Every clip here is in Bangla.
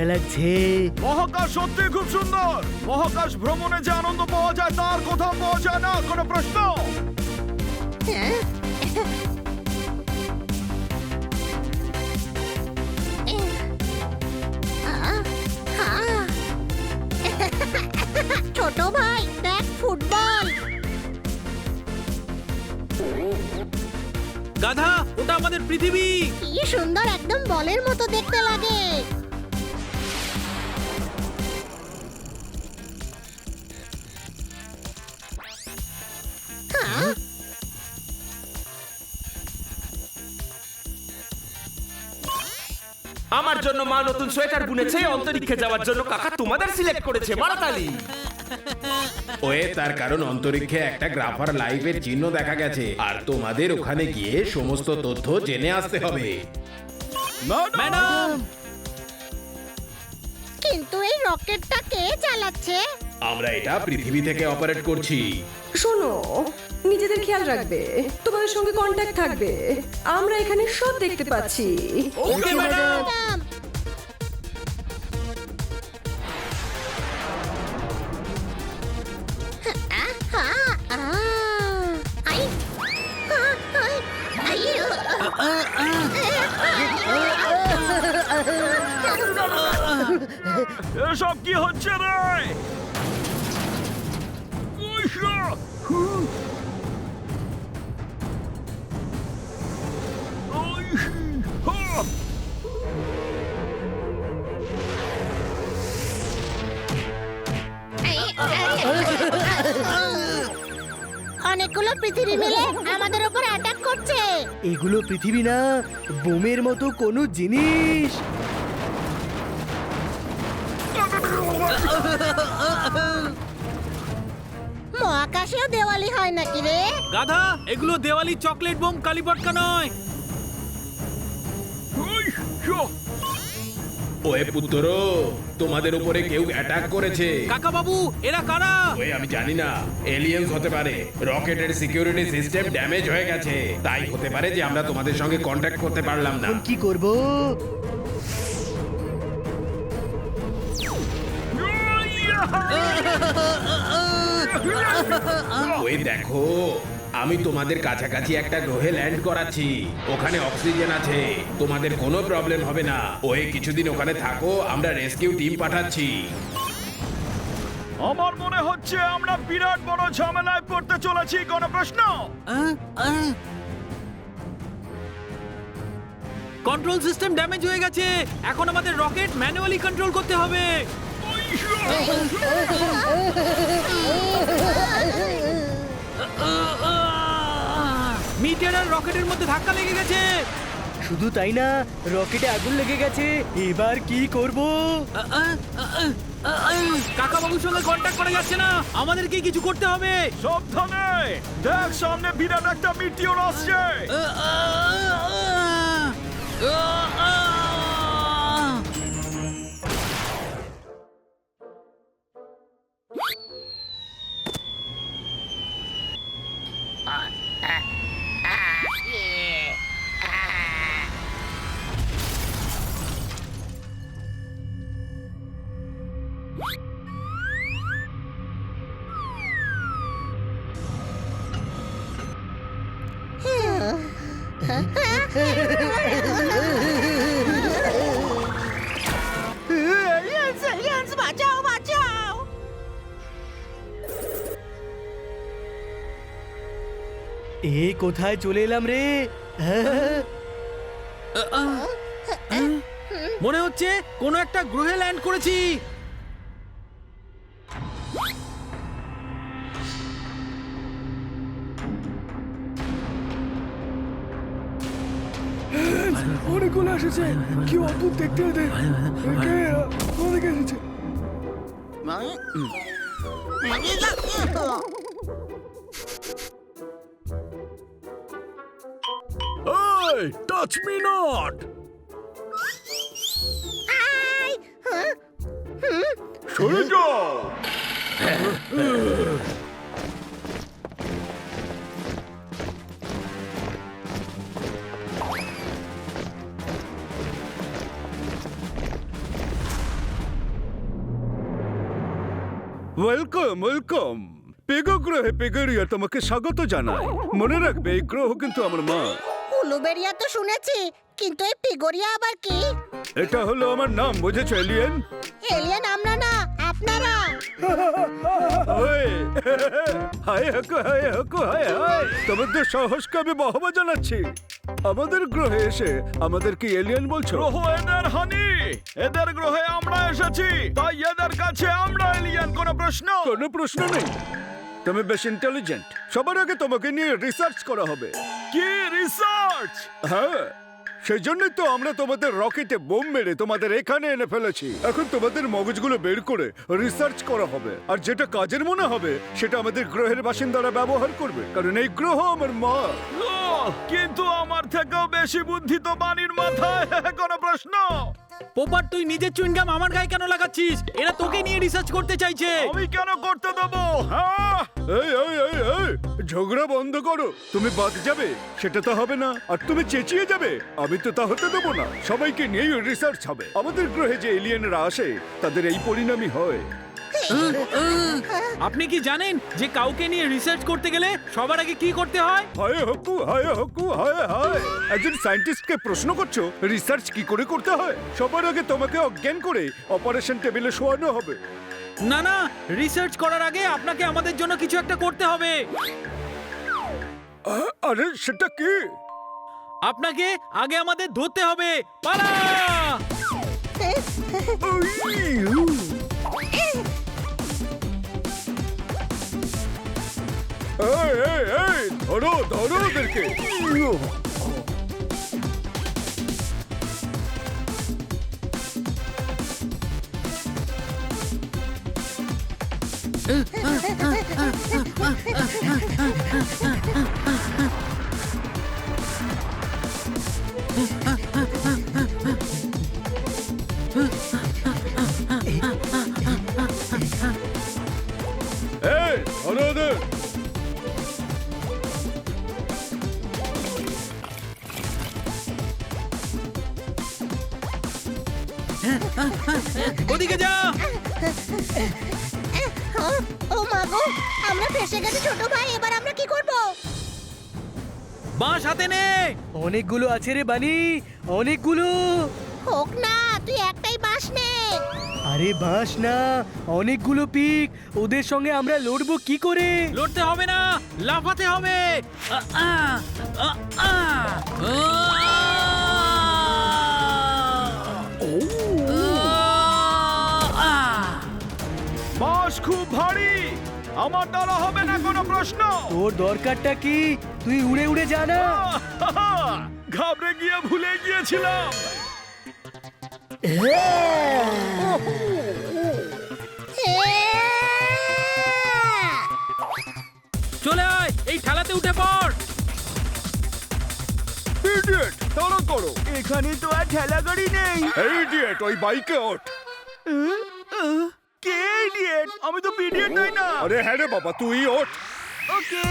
মজা লাগছে। মহাকাশ সত্যি খুব সুন্দর। মহাকাশ ভ্রমণে যে আনন্দ পাওয়া যায় তার কোথাও পাওয়া যায় না কোনো প্রশ্ন? ছোট ভাই দেখ ফুটবল। গাধা ওটা আমাদের পৃথিবী। কি সুন্দর একদম বলের মতো দেখতে লাগে। আমার জন্য মা নতুন সোয়েটার বুনেছে অন্তরিক্ষে যাওয়ার জন্য কাকা তোমাদের সিলেক্ট করেছে মারাতালি ওয়ে তার কারণ অন্তরীক্ষে একটা গ্রাফার লাইভের চিহ্ন দেখা গেছে। আর তোমাদের ওখানে গিয়ে সমস্ত তথ্য জেনে আসতে হবে। ম্যাডাম! কিন্তু এই রকেটটা কে চালাচ্ছে? আমরা এটা পৃথিবী থেকে অপারেট করছি। শোনো নিজেদের খেয়াল রাখবে। তোমাদের সঙ্গে কন্ট্যাক্ট থাকবে। আমরা এখানে সব দেখতে পাচ্ছি। ওকে ম্যাডাম এসব কি হচ্ছে রে! অনেকগুলো পৃথিবী মিলে আমাদের উপর অ্যাটাক করছে। এগুলো পৃথিবী না বোমের মতো কোনো জিনিস। মহাকাশেও দেওয়ালি হয় নাকি রে? গাধা এগুলো দেওয়ালি চকলেট বোম কালীপটকা নয়! ওয়ে পুত্র তোমাদের উপরে কেউ অ্যাটাক করেছে। কাকা বাবু এরা কারা? ওয়ে আমি জানি না। এলিয়েন্স হতে পারে। রকেটের সিকিউরিটি সিস্টেম ড্যামেজ হয়ে গেছে। তাই হতে পারে যে আমরা তোমাদের সঙ্গে কন্ট্যাক্ট করতে পারলাম না। এখন কি করব? ওই দেখো আমি তোমাদের কাছাকাছি একটা গ্রহে ল্যান্ড করাচ্ছি। ওখানে অক্সিজেন আছে তোমাদের কোনো প্রবলেম হবে না। ওই কিছুদিন ওখানে থাকো আমরা রেস্কিউ টিম পাঠাচ্ছি। আমার মনে হচ্ছে আমরা বিরাট বড় ঝামেলায় পড়তে চলেছি কোনো প্রশ্ন কন্ট্রোল সিস্টেম ড্যামেজ হয়ে গেছে। এখন আমাদের রকেট ম্যানুয়ালি কন্ট্রোল করতে হবে। মিটার আর রকেটের মধ্যে ধাক্কা লেগে গেছে শুধু তাই না রকেটে আগুন লেগে গেছে এবার কি করব কাকা বাবুর সঙ্গে কন্ট্যাক্ট করা যাচ্ছে না আমাদেরকে কিছু করতে হবে সাবধানে দেখ সামনে বিরাট একটা মিটিওর আসছে এ কোথায় চলে এলাম রে? মনে হচ্ছে কোনো একটা গ্রহে ল্যান্ড করেছি অনেকগুলো এসেছে কি অদ্ভুত দেখতে এদের কে এরা? এসেছে Hey, touch me not! আই হুঁ, হুঁ, সরে ওয়েলকাম ওয়েলকাম পেগো গ্রহে পেগোরিয়া তোমাকে স্বাগত জানায় মনে রাখবে এই গ্রহ কিন্তু আমার মা। উলুবেরিয়া তো শুনেছি কিন্তু এই পিগোরিয়া আবার কি? এটা হলো আমার নাম বুঝেছ এলিয়েন? এলিয়েন আমরা না আপনারা। ওই হায় হাকু হায় হাকু হায় হায় তোমাদের সাহসকে আমি বাহবা জানাচ্ছি। আমাদের গ্রহে এসে আমাদেরকে এলিয়েন বলছো? গ্রহ এদের হানি। এদের গ্রহে আমরা এসেছি। তাই এদের কাছে আমরা এলিয়েন কোনো প্রশ্ন? কোনো প্রশ্ন নেই। তুমি বেশ ইন্টেলিজেন্ট সবার আগে তোমাকে নিয়ে রিসার্চ করা হবে। কি রিসার্চ হ্যাঁ সেই জন্যই তো আমরা তোমাদের রকেটে বোম মেরে তোমাদের এখানে এনে ফেলেছি। এখন তোমাদের মগজগুলো বের করে রিসার্চ করা হবে। আর যেটা কাজের মনে হবে সেটা আমাদের গ্রহের বাসিন্দারা ব্যবহার করবে। কারণ এই গ্রহ আমার মা। কিন্তু আমার থেকেও বেশি বুদ্ধি তো বাণীর মাথায়। কোনো প্রশ্ন? পোপার তুই নিজের চুইনগাম আমার গায়ে কেন লাগাচ্ছিস? এরা তোকে নিয়ে রিসার্চ করতে চাইছে। আমি কেন করতে দেবো? হ্যাঁ এই এই এই এই ঝগড়া বন্ধ করো। তুমি বাদ যাবে সেটা তো হবে না। আর তুমি চেঁচিয়ে যাবে আমি তো তা হতে দেবো না। সবাইকে নিয়েই রিসার্চ হবে। আমাদের গ্রহে যে এলিয়েনরা আসে তাদের এই পরিণামই হয়। আপনি কি জানেন যে কাউকে নিয়ে রিসার্চ করতে গেলে সবার আগে কি করতে হয়? হায় হকু হায় হকু হায় হায়। একজন সায়েন্টিস্টকে প্রশ্ন করছ রিসার্চ কি করে করতে হয়? সবার আগে তোমাকে অজ্ঞান করে অপারেশন টেবিলে শোয়ানো হবে। না না রিসার্চ করার আগে আপনাকে আমাদের জন্য কিছু একটা করতে হবে। আরে সেটা কি? আপনাকে আগে আমাদের ধরতে হবে। পালা! ধরো ধরো ওদেরকে। এই ধরো ওদের ওদিকে যা ও, ও মা গো আমরা ফেসে গেছি ছোট ভাই এবার আমরা কি করব? বাঁশ হাতে নে। অনেকগুলো আছে রে বানি অনেকগুলো। হোক না তুই একটাই বাস নে। আরে বাস না অনেকগুলো পিক ওদের সঙ্গে আমরা লড়বো কি করে? লড়তে হবে না লাফাতে হবে। আ, আ। আ, আ। বাস খুব ভারী। আমার দ্বারা হবে না কোনো প্রশ্ন। তোর দরকারটা কি? তুই উড়ে উড়ে যা না। ঘাবড়ে গিয়ে ভুলে গিয়েছিলাম। চলে আয় এই ঠেলাতে উঠে পড়। ইডিয়েট করো। এখানে তো আর ঠেলা গাড়ি নেই। এই ইডিয়েট ওই বাইকে ওঠ। ইডিয়েট আমি তো পিডিয়েট নই না আরে হ্যাঁ রে বাবা তুই ওঠ ওকে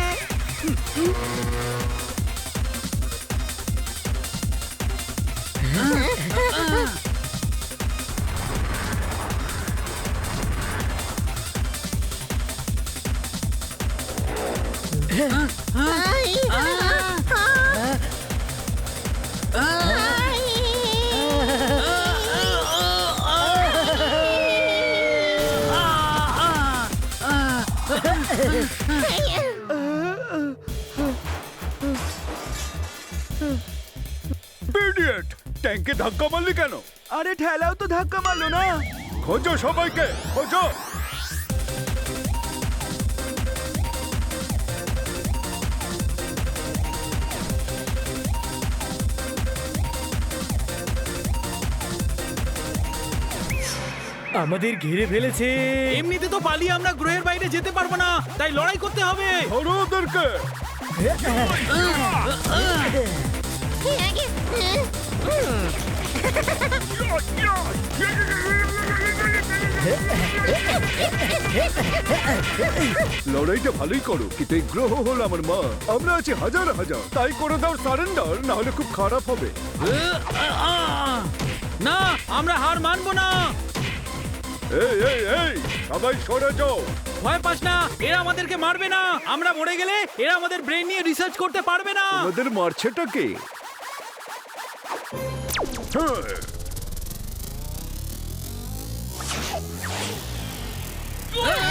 ট্যাঙ্কে ধাক্কা মারলি কেন? আরে ঠেলাও তো ধাক্কা মারলো না। খোঁজো সবাইকে খোঁজো। আমাদের ঘিরে ফেলেছে। এমনিতে তো পালিয়ে আমরা গ্রহের বাইরে যেতে পারব না তাই লড়াই করতে হবে। ধরো ওদেরকে। লড়াইটা ভালোই করো কিন্তু এই গ্রহ হলো আমার মা। আমরা আছি হাজার হাজার। তাই করে দাও সারেন্ডার না হলে খুব খারাপ হবে। না আমরা হার মানবো না। এই এই এই সবাই সরে যাও। ভয় পাস না এরা আমাদেরকে মারবে না। আমরা মরে গেলে এরা আমাদের ব্রেন নিয়ে রিসার্চ করতে পারবে না। আমাদের মারছেটা কে? হ্যাঁ Ah!